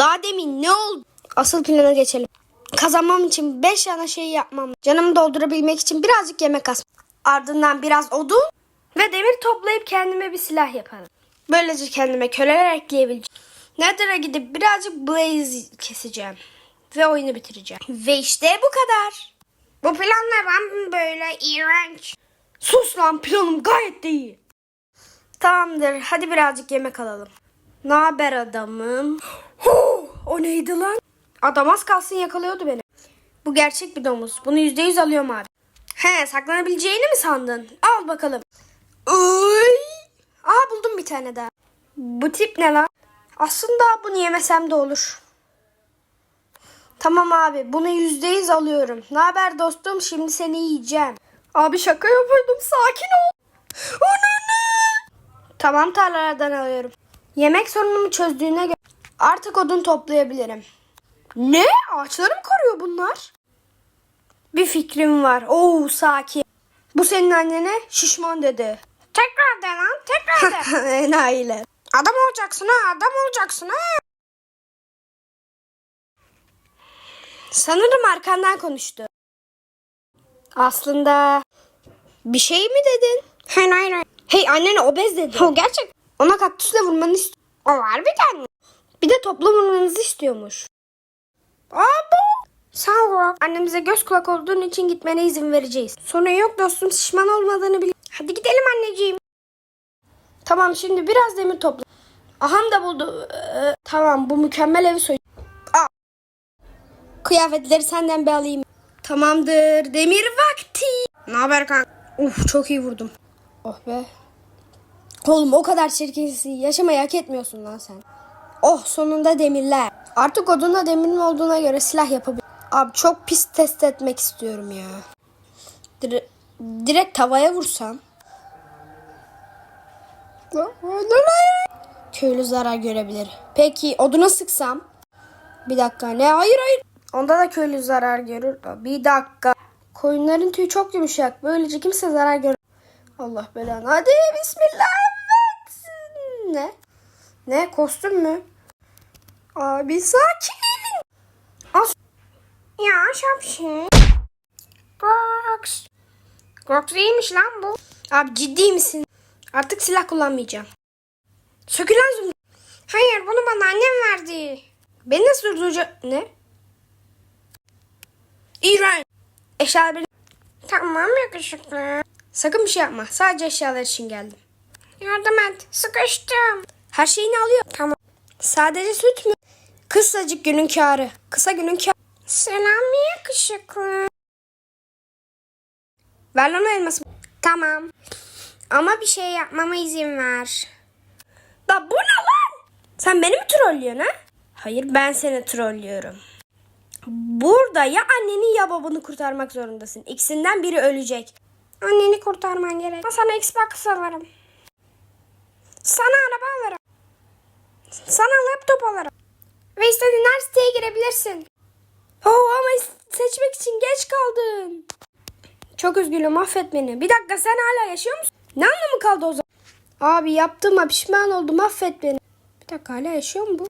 Daha demin ne oldu? Asıl plana geçelim. Kazanmam için 5 yana şey yapmam. Canımı doldurabilmek için birazcık yemek as. Ardından biraz odun ve demir toplayıp kendime bir silah yaparım. Böylece kendime köleler ekleyebileceğim. Nether'a gidip birazcık blaze keseceğim. Ve oyunu bitireceğim. Ve işte bu kadar. Bu planla ben böyle iğrenç. Sus lan planım gayet de iyi. Tamamdır hadi birazcık yemek alalım. Ne haber adamım? Huh, o neydi lan? Adam az kalsın yakalıyordu beni. Bu gerçek bir domuz. Bunu yüzde yüz alıyorum abi. He saklanabileceğini mi sandın? Al bakalım. Ay. Aa buldum bir tane daha. Bu tip ne lan? Aslında bunu yemesem de olur. Tamam abi bunu yüzde yüz alıyorum. Ne haber dostum şimdi seni yiyeceğim. Abi şaka yapıyordum sakin ol. Ananı. Tamam tarlalardan alıyorum. Yemek sorunumu çözdüğüne göre artık odun toplayabilirim. Ne? Ağaçları mı koruyor bunlar? Bir fikrim var. Oo sakin. Bu senin annene şişman dedi. Tekrar de lan tekrar de. Enayiler. Adam olacaksın ha adam olacaksın ha. Sanırım arkandan konuştu. Aslında bir şey mi dedin? Hayır hayır hayır. Hey annene obez dedi. O gerçek. Ona kaktüsle vurmanı istiyor. O var bir tane. Bir de topla vurmanızı istiyormuş. Abo. Sağ ol. Annemize göz kulak olduğun için gitmene izin vereceğiz. Sorun yok dostum şişman olmadığını bil. Hadi gidelim anneciğim. Tamam şimdi biraz demir topla. Aham da buldu. Ee, tamam bu mükemmel evi soy. Aa. Kıyafetleri senden bir alayım. Tamamdır. Demir vakti. Ne haber kanka? Uf çok iyi vurdum. Oh be. Oğlum o kadar çirkinsin. Yaşamayı hak etmiyorsun lan sen. Oh sonunda demirler. Artık odunda demirin olduğuna göre silah yapabilirim. Abi çok pis test etmek istiyorum ya. Dire- direkt tavaya vursam. Köylü zarar görebilir. Peki oduna sıksam? Bir dakika ne? Hayır hayır. Onda da köylü zarar görür. Bir dakika. Koyunların tüyü çok yumuşak. Böylece kimse zarar görür. Allah belanı. Hadi bismillah. Ne? Ne? Kostüm mü? Abi sakin. As ya şapşin. Grox. Grox iyiymiş lan bu. Abi ciddi misin? Artık silah kullanmayacağım. Sökül lan zümrüt. Hayır bunu bana annem verdi. Beni nasıl durduracak? Ne? İğrenç. Eşyalar benim. Tamam yakışıklı. Sakın bir şey yapma. Sadece eşyalar için geldim. Yardım et. Sıkıştım. Her şeyini alıyor. Tamam. Sadece süt mü? Kısacık günün kârı. Kısa günün kârı. Selam yakışıklı. Ver lan elması. Tamam. Ama bir şey yapmama izin ver. Da bu ne lan? Sen beni mi trollüyorsun ha? Hayır ben seni trollüyorum. Burada ya anneni ya babanı kurtarmak zorundasın. İkisinden biri ölecek. Anneni kurtarman gerek. Sana Xbox alırım. Sana araba alırım. Sana laptop alırım. Ve istediğin her siteye girebilirsin. Oh ama seçmek için geç kaldın. Çok üzgünüm affet beni. Bir dakika sen hala yaşıyor musun? Ne anlamı kaldı o zaman? Abi yaptığıma pişman oldum affet beni. Bir dakika hala yaşıyor mu bu?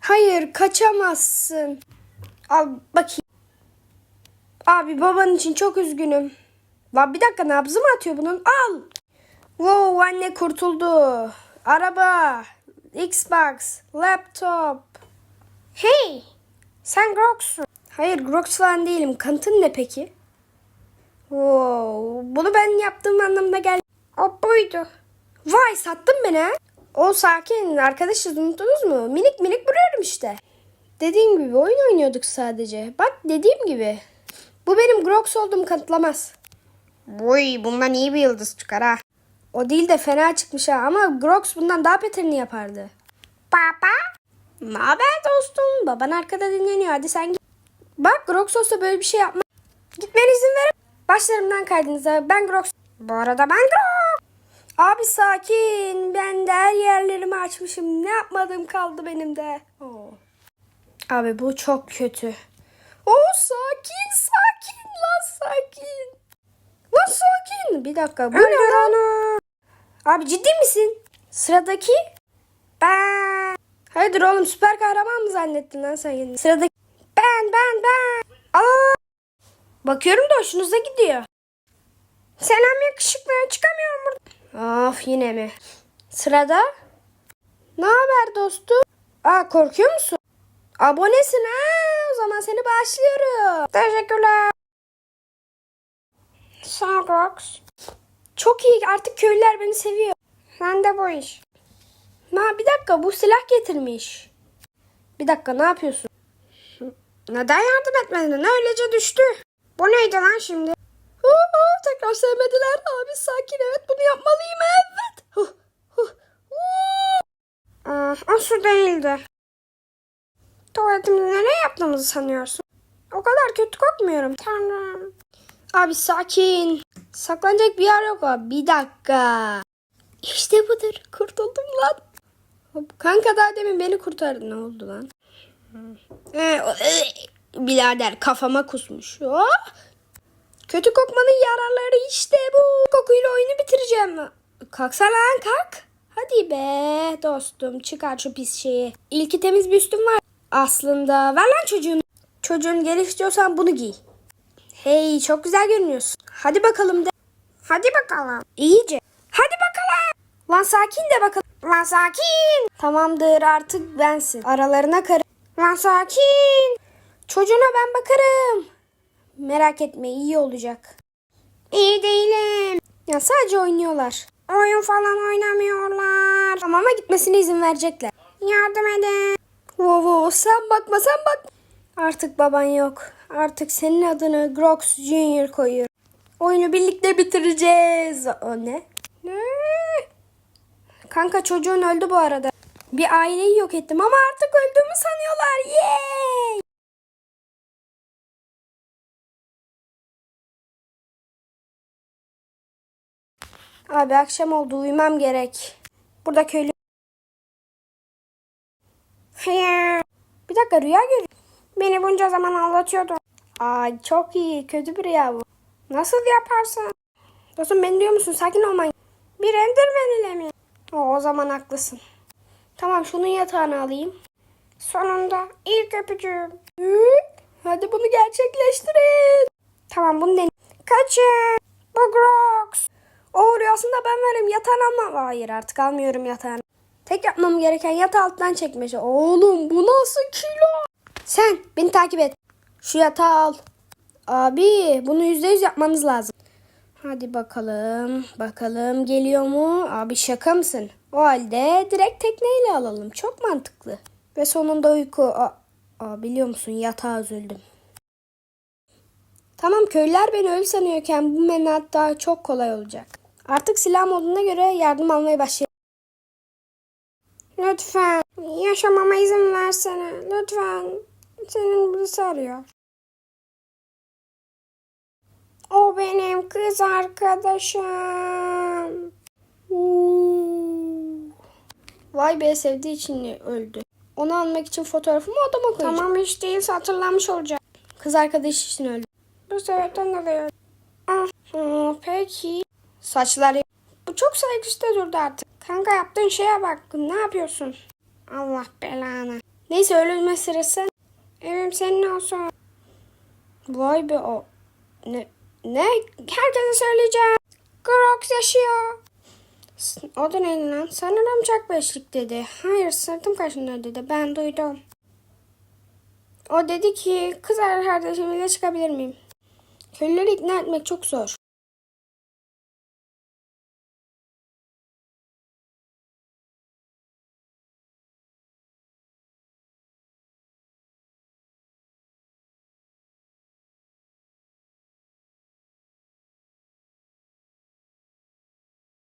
Hayır kaçamazsın. Al bakayım. Abi baban için çok üzgünüm. Lan bir dakika nabzı mı atıyor bunun? Al. Wow anne kurtuldu. Araba. Xbox. Laptop. Hey. Sen Grox'sun. Hayır Grox falan değilim. Kanıtın ne peki? Wow. Bunu ben yaptığım anlamda gel. O buydu. Vay sattın beni ha. O sakin. Arkadaşız unuttunuz mu? Minik minik vuruyorum işte. Dediğim gibi oyun oynuyorduk sadece. Bak dediğim gibi. Bu benim Grox olduğumu kanıtlamaz. Boy bundan iyi bir yıldız çıkar ha. O değil de fena çıkmış ha ama Grox bundan daha beterini yapardı. Baba. Ne haber dostum? Baban arkada dinleniyor. Hadi sen git. Bak Grox olsa böyle bir şey yapma. Gitmene izin ver. Başlarımdan kaydınız abi. Ben Grox. Bu arada ben Grox. Abi sakin. Ben de her yerlerimi açmışım. Ne yapmadığım kaldı benim de. Oo. Abi bu çok kötü. Oo sakin sakin lan sakin. Lan sakin. Bir dakika. Bu ne lan? Abi ciddi misin? Sıradaki ben. Hayırdır oğlum süper kahraman mı zannettin lan sen kendini? Sıradaki ben ben ben. Aa! Bakıyorum da hoşunuza gidiyor. Selam yakışıklı çıkamıyorum burada. Of yine mi? Sırada. Ne haber dostum? Aa korkuyor musun? Abonesin ha? O zaman seni başlıyorum. Teşekkürler. Sağ. Çok iyi artık köylüler beni seviyor. Sen de bu iş. Na bir dakika bu silah getirmiş. Bir dakika ne yapıyorsun? Neden yardım etmedin? Öylece düştü. Bu neydi lan şimdi? Oo, tekrar sevmediler. Abi sakin evet bunu yapmalıyım evet. Huh. Aa, o su değildi. Tuvaletimizi nereye yaptığımızı sanıyorsun? O kadar kötü kokmuyorum. Tanrım. Abi sakin. Saklanacak bir yer yok abi. Bir dakika. İşte budur. Kurtuldum lan. Hop, Kanka daha demin beni kurtardı. Ne oldu lan? Ee, e, birader kafama kusmuş. Oh! Kötü kokmanın yararları işte bu. Kokuyla oyunu bitireceğim. Kalksana lan kalk. Hadi be dostum çıkar şu pis şeyi. İlki temiz bir üstüm var. Aslında ver lan çocuğun. Çocuğun gel istiyorsan bunu giy. Hey çok güzel görünüyorsun. Hadi bakalım de. Hadi bakalım. İyice. Hadi bakalım. Lan sakin de bakalım. Lan sakin. Tamamdır artık bensin. Aralarına karı. Lan sakin. Çocuğuna ben bakarım. Merak etme iyi olacak. İyi değilim. Ya sadece oynuyorlar. Oyun falan oynamıyorlar. Hamama gitmesine izin verecekler. Yardım edin. Wow, sen bakma sen bak. Artık baban yok. Artık senin adını Grox Junior koyuyor. Oyunu birlikte bitireceğiz. O ne? Ne? Kanka çocuğun öldü bu arada. Bir aileyi yok ettim ama artık öldüğümü sanıyorlar. Yay! Abi akşam oldu uyumam gerek. Burada köylü... Bir dakika rüya görüyorum. Beni bunca zaman anlatıyordu. Ay çok iyi. Kötü bir rüya bu. Nasıl yaparsın? Dostum beni diyor musun? Sakin olman. Bir enderman ile mi? O, o zaman haklısın. Tamam şunun yatağını alayım. Sonunda ilk öpücüğüm. Hadi bunu gerçekleştirin. Tamam bunu deneyelim. Kaçın. Bu Grox. O rüyasında ben varım. Yatağını alma. Hayır artık almıyorum yatağını. Tek yapmam gereken yatağı alttan çekmece. Oğlum bu nasıl kilo? Sen beni takip et. Şu yatağı al. Abi bunu yüzde yüz yapmamız lazım. Hadi bakalım. Bakalım geliyor mu? Abi şaka mısın? O halde direkt tekneyle alalım. Çok mantıklı. Ve sonunda uyku. Aa, aa, biliyor musun yatağa üzüldüm. Tamam köylüler beni ölü sanıyorken bu menat daha çok kolay olacak. Artık silah moduna göre yardım almaya başlayalım. Lütfen yaşamama izin versene. Lütfen. Senin birisi arıyor. O benim kız arkadaşım. Uuu. Vay be sevdiği için öldü. Onu almak için fotoğrafımı odama koyacağım. Tamam hiç değilse hatırlanmış olacak. Kız arkadaş için öldü. Bu sebepten dolayı öldü. Ah, hı, peki. Saçları. Bu çok saygısız durdu artık. Kanka yaptığın şeye bak. Ne yapıyorsun? Allah belanı. Neyse ölme sırası. Evim senin olsun. Vay be o. Ne? Ne? Herkese söyleyeceğim. Grox yaşıyor. O da neydi lan? Sanırım çok beşlik dedi. Hayır sırtım kaşınıyor dedi. Ben duydum. O dedi ki kız kardeşimle çıkabilir miyim? Köylüleri ikna etmek çok zor.